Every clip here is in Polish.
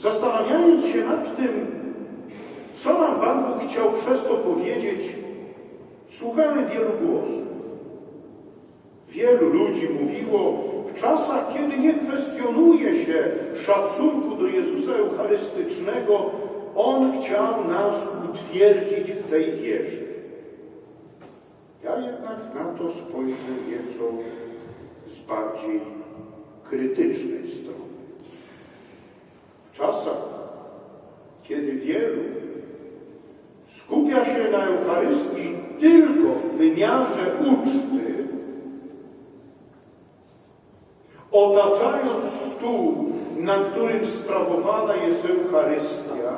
Zastanawiając się nad tym, co nam Pan Bóg chciał przez to powiedzieć, słuchamy wielu głosów. Wielu ludzi mówiło w czasach, kiedy nie kwestionuje się szacunku do Jezusa Eucharystycznego, On chciał nas utwierdzić w tej wierze. Ja jednak na to spojrzę nieco z bardziej krytycznej strony. Czasach, kiedy wielu skupia się na Eucharystii tylko w wymiarze uczty, otaczając stół, na którym sprawowana jest Eucharystia,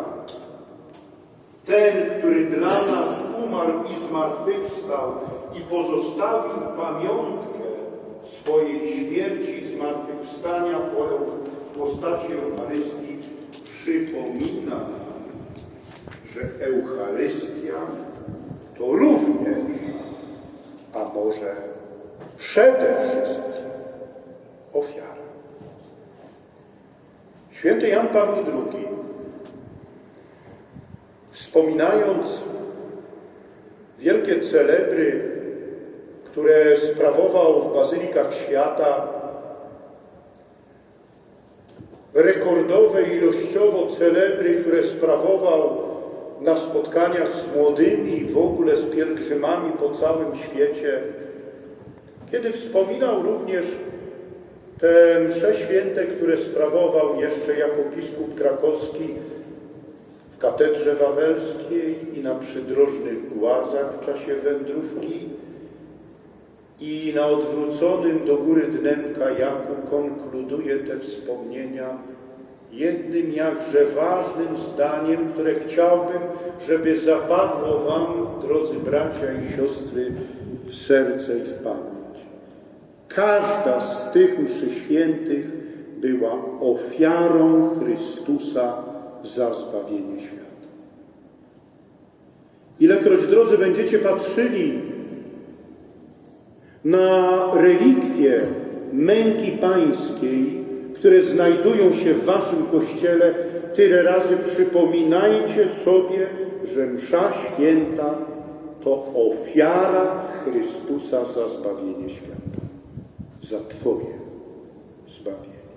ten, który dla nas umarł i zmartwychwstał i pozostawił pamiątkę swojej śmierci i zmartwychwstania po postaci Eucharystii, przypomina nam, że Eucharystia to również, a może przede wszystkim ofiara. Święty Jan Paweł II, wspominając wielkie celebry, które sprawował w bazylikach świata, rekordowe ilościowo celebry, które sprawował na spotkaniach z młodymi i w ogóle z pielgrzymami po całym świecie, kiedy wspominał również te msze święte, które sprawował jeszcze jako biskup krakowski w katedrze wawelskiej i na przydrożnych głazach w czasie wędrówki i na odwróconym do góry dnem kajaku konkluduje te wspomnienia jednym jakże ważnym zdaniem, które chciałbym, żeby zapadło Wam, drodzy bracia i siostry, w serce i w pamięć. Każda z tych mszy świętych była ofiarą Chrystusa za zbawienie świata. Ilekroć, drodzy, będziecie patrzyli na relikwie męki pańskiej, które znajdują się w waszym kościele, tyle razy przypominajcie sobie, że msza święta to ofiara Chrystusa za zbawienie świata, za Twoje zbawienie.